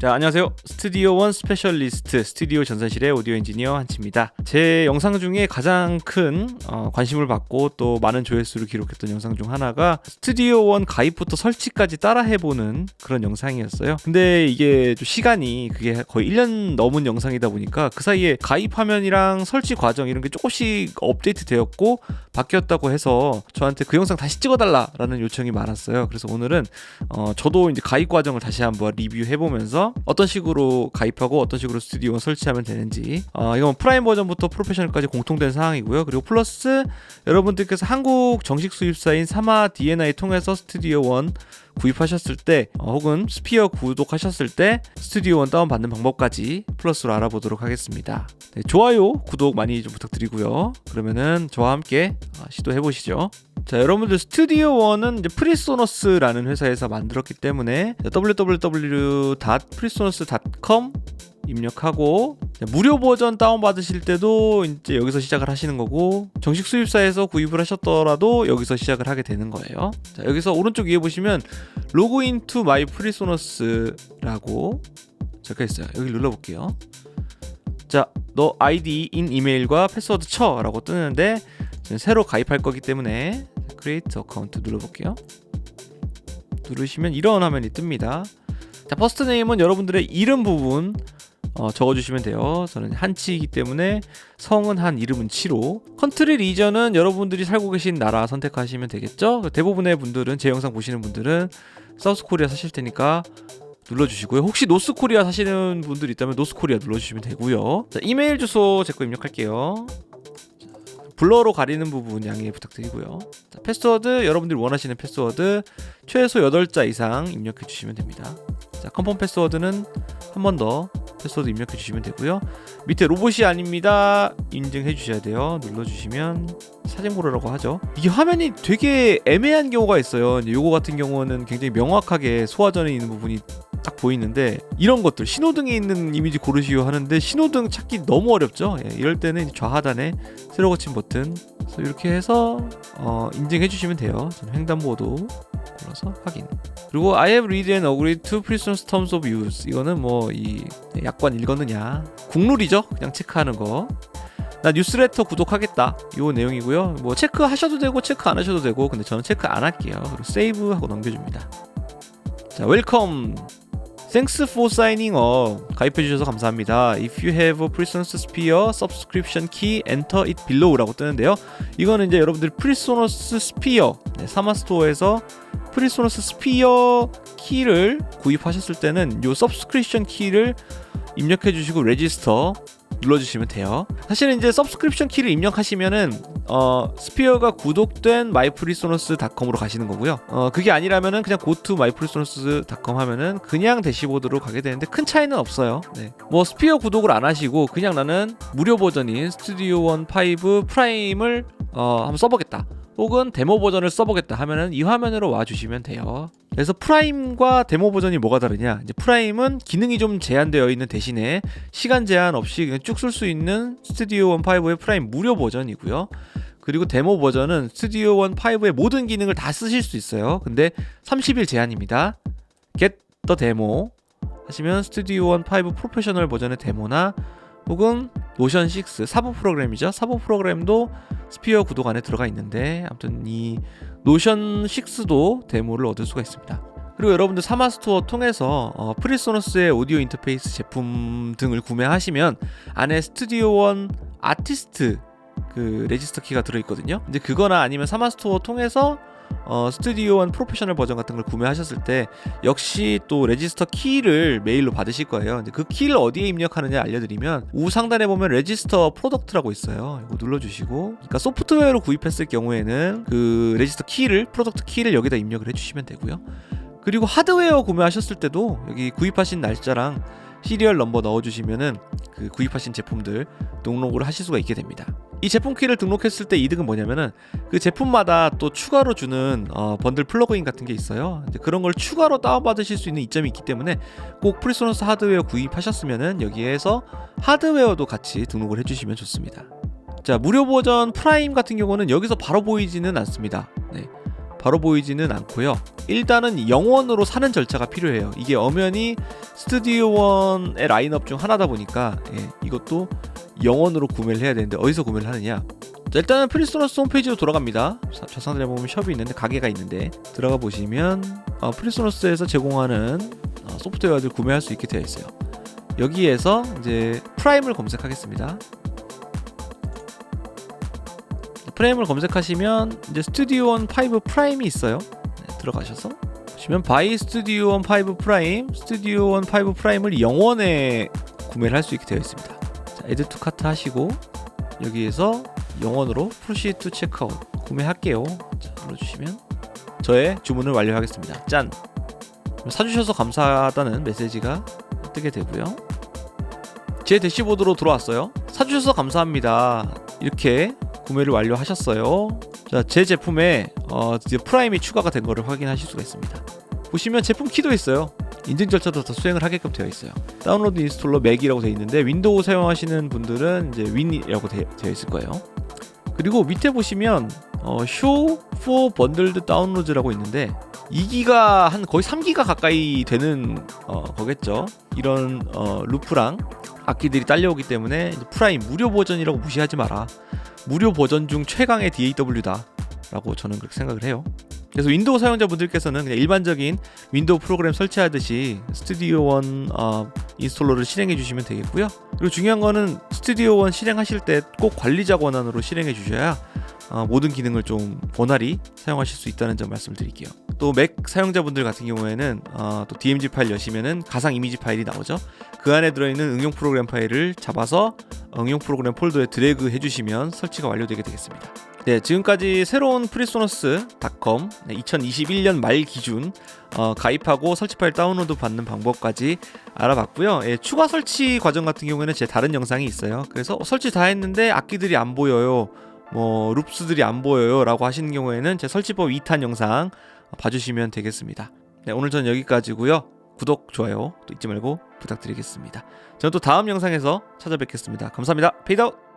자 안녕하세요. 스튜디오 원 스페셜리스트 스튜디오 전산실의 오디오 엔지니어 한치입니다. 제 영상 중에 가장 큰 어, 관심을 받고 또 많은 조회수를 기록했던 영상 중 하나가 스튜디오 원 가입부터 설치까지 따라 해보는 그런 영상이었어요. 근데 이게 좀 시간이 그게 거의 1년 넘은 영상이다 보니까 그 사이에 가입 화면이랑 설치 과정 이런 게 조금씩 업데이트 되었고 바뀌었다고 해서 저한테 그 영상 다시 찍어달라라는 요청이 많았어요. 그래서 오늘은 어, 저도 이제 가입 과정을 다시 한번 리뷰해보면서 어떤 식으로 가입하고 어떤 식으로 스튜디오 설치하면 되는지 어, 이건 프라임 버전부터 프로페셔널까지 공통된 사항이고요. 그리고 플러스 여러분들께서 한국 정식 수입사인 사마 DNI 통해서 스튜디오 원 구입하셨을 때 어, 혹은 스피어 구독하셨을 때 스튜디오 원 다운받는 방법까지 플러스로 알아보도록 하겠습니다. 네, 좋아요, 구독 많이 좀 부탁드리고요. 그러면은 저와 함께 어, 시도해 보시죠. 자, 여러분들 스튜디오 원은 이제 프리소너스라는 회사에서 만들었기 때문에 www. 입력하고 무료 버전 다운 받으실 때도 이제 여기서 시작을 하시는 거고 정식 수입사에서 구입을 하셨더라도 여기서 시작을 하게 되는 거예요. 자, 여기서 오른쪽 위에 보시면 로그인 투 마이 프리소너스라고 적혀 있어요. 여기 눌러 볼게요. 자, 너 아이디 인 이메일과 패스워드 쳐라고 뜨는데 새로 가입할 거기 때문에 크리에이트 어카운트 눌러 볼게요. 누르시면 이런 화면이 뜹니다. 자, 퍼스트 네임은 여러분들의 이름 부분 어, 적어주시면 돼요. 저는 한치이기 때문에 성은 한, 이름은 치로. 컨트리 리전은 여러분들이 살고 계신 나라 선택하시면 되겠죠. 대부분의 분들은 제 영상 보시는 분들은 사우스 코리아 사실 테니까 눌러주시고요. 혹시 노스 코리아 사시는 분들 있다면 노스 코리아 눌러주시면 되고요. 자, 이메일 주소 제 거 입력할게요. 블러로 가리는 부분 양해 부탁드리고요. 자, 패스워드 여러분들이 원하시는 패스워드 최소 8자 이상 입력해 주시면 됩니다. 자, 컨펌 패스워드는 한 번 더 패스워드 입력해 주시면 되고요. 밑에 로봇이 아닙니다. 인증해 주셔야 돼요. 눌러 주시면 사진 고르라고 하죠. 이게 화면이 되게 애매한 경우가 있어요. 이제 요거 같은 경우는 굉장히 명확하게 소화전에 있는 부분이 딱 보이는데 이런 것들 신호등에 있는 이미지 고르시오 하는데 신호등 찾기 너무 어렵죠. 예, 이럴 때는 좌하단에 새로 고친 버튼 이렇게 해서 어, 인증해 주시면 돼요. 횡단보도 눌러서 확인. 그리고 I have read and agreed to prisoners terms of use. 이거는 뭐 이 약관 읽었느냐 국룰이죠. 그냥 체크하는 거. 나 뉴스레터 구독하겠다. 요 내용이고요. 뭐 체크하셔도 되고 체크 안 하셔도 되고 근데 저는 체크 안 할게요. 그리고 세이브 하고 넘겨줍니다. 자, 웰컴. Thanks for signing up. 가입해 주셔서 감사합니다. If you have a Prisoners Sphere subscription key, enter it below라고 뜨는데요. 이거는 이제 여러분들 Prisoners Sphere 네, 사마 스토어에서 프리소너스 스피어 키를 구입하셨을 때는 요 서브스크립션 키를 입력해 주시고 레지스터 눌러주시면 돼요. 사실은 이제 서브스크립션 키를 입력하시면은 어, 스피어가 구독된 마이프리소너스닷컴으로 가시는 거고요. 어, 그게 아니라면은 그냥 고투 마이프리소너스닷컴 하면은 그냥 대시보드로 가게 되는데 큰 차이는 없어요. 네. 뭐 스피어 구독을 안 하시고 그냥 나는 무료 버전인 스튜디오 원 5 프라임을 어, 한번 써보겠다. 혹은 데모 버전을 써보겠다 하면은 이 화면으로 와 주시면 돼요. 그래서 프라임과 데모 버전이 뭐가 다르냐? 이제 프라임은 기능이 좀 제한되어 있는 대신에 시간 제한 없이 그냥 쭉 쓸 수 있는 스튜디오 원 5의 프라임 무료 버전이고요. 그리고 데모 버전은 스튜디오 원 5의 모든 기능을 다 쓰실 수 있어요. 근데 30일 제한입니다. get the demo 하시면 스튜디오 원 5 프로페셔널 버전의 데모나 혹은 노션 6 사부 프로그램이죠. 사부 프로그램도 스피어 구독 안에 들어가 있는데 아무튼 이 노션 6도 데모를 얻을 수가 있습니다. 그리고 여러분들 사마 스토어 통해서 어, 프리소너스의 오디오 인터페이스 제품 등을 구매하시면 안에 스튜디오 원 아티스트 그 레지스터 키가 들어있거든요. 이제 그거나 아니면 사마 스토어 통해서 어, 스튜디오 원 프로페셔널 버전 같은 걸 구매하셨을 때 역시 또 레지스터 키를 메일로 받으실 거예요. 그 키를 어디에 입력하느냐 알려드리면 우상단에 보면 레지스터 프로덕트라고 있어요. 이거 눌러주시고, 그러니까 소프트웨어로 구입했을 경우에는 그 레지스터 키를 프로덕트 키를 여기다 입력을 해주시면 되고요. 그리고 하드웨어 구매하셨을 때도 여기 구입하신 날짜랑 시리얼 넘버 넣어주시면은 그 구입하신 제품들 등록을 하실 수가 있게 됩니다. 이 제품 키를 등록했을 때 이득은 뭐냐면은 그 제품마다 또 추가로 주는 어, 번들 플러그인 같은 게 있어요. 그런 걸 추가로 다운받으실 수 있는 이점이 있기 때문에 꼭 프리소너스 하드웨어 구입하셨으면은 여기에서 하드웨어도 같이 등록을 해주시면 좋습니다. 자 무료 버전 프라임 같은 경우는 여기서 바로 보이지는 않습니다. 네. 바로 보이지는 않고요. 일단은 영원으로 사는 절차가 필요해요. 이게 엄연히 스튜디오 원의 라인업 중 하나다 보니까 예, 이것도 영원으로 구매를 해야 되는데 어디서 구매를 하느냐? 자, 일단은 프리스토너스 홈페이지로 돌아갑니다. 자, 좌상단에 보면 숍이 있는데 가게가 있는데 들어가 보시면 어, 프리스토너스에서 제공하는 어, 소프트웨어들 구매할 수 있게 되어 있어요. 여기에서 이제 프라임을 검색하겠습니다. 프라임을 검색하시면 이제 스튜디오 원 5 프라임이 있어요. 네, 들어가셔서 보시면 바이 스튜디오 원 5 프라임, 스튜디오 원 5 프라임을 영원에 구매를 할 수 있게 되어 있습니다. 자, 에드 투 카트 하시고 여기에서 영원으로 프로시 투 체크아웃 구매할게요. 자, 눌러주시면 저의 주문을 완료하겠습니다. 짠! 사주셔서 감사하다는 메시지가 뜨게 되고요. 제 대시보드로 들어왔어요. 사주셔서 감사합니다. 이렇게 구매를 완료하셨어요. 자, 제 제품에 어, 프라임이 추가가 된 거를 확인하실 수가 있습니다. 보시면 제품 키도 있어요. 인증 절차도 다 수행을 하게끔 되어 있어요. 다운로드 인스톨러 맥이라고 되어 있는데 윈도우 사용하시는 분들은 이제 윈이라고 되, 되어 있을 거예요. 그리고 밑에 보시면 어, show for bundled downloads라고 있는데 2기가 한 거의 3기가 가까이 되는 어, 거겠죠. 이런 어, 루프랑 악기들이 딸려오기 때문에 프라임 무료 버전이라고 무시하지 마라. 무료 버전 중 최강의 DAW다. 라고 저는 그렇게 생각을 해요. 그래서 윈도우 사용자분들께서는 그냥 일반적인 윈도우 프로그램 설치하듯이 스튜디오 원 어, 인스톨러를 실행해 주시면 되겠고요. 그리고 중요한 거는 스튜디오 원 실행하실 때 꼭 관리자 권한으로 실행해 주셔야 어, 모든 기능을 좀 원활히 사용하실 수 있다는 점 말씀드릴게요. 또 맥 사용자분들 같은 경우에는 어, 또 DMG 파일 여시면은 가상 이미지 파일이 나오죠. 그 안에 들어있는 응용 프로그램 파일을 잡아서 응용 프로그램 폴더에 드래그 해주시면 설치가 완료되게 되겠습니다. 네, 지금까지 새로운 프리소너스닷컴 2021년 말 기준 어, 가입하고 설치 파일 다운로드 받는 방법까지 알아봤고요. 예, 추가 설치 과정 같은 경우에는 제 다른 영상이 있어요. 그래서 설치 다 했는데 악기들이 안 보여요. 뭐 룹스들이 안 보여요라고 하시는 경우에는 제 설치법 2탄 영상 봐주시면 되겠습니다. 네, 오늘 전 여기까지고요. 구독, 좋아요 또 잊지 말고 부탁드리겠습니다. 저는 또 다음 영상에서 찾아뵙겠습니다. 감사합니다. 페이드!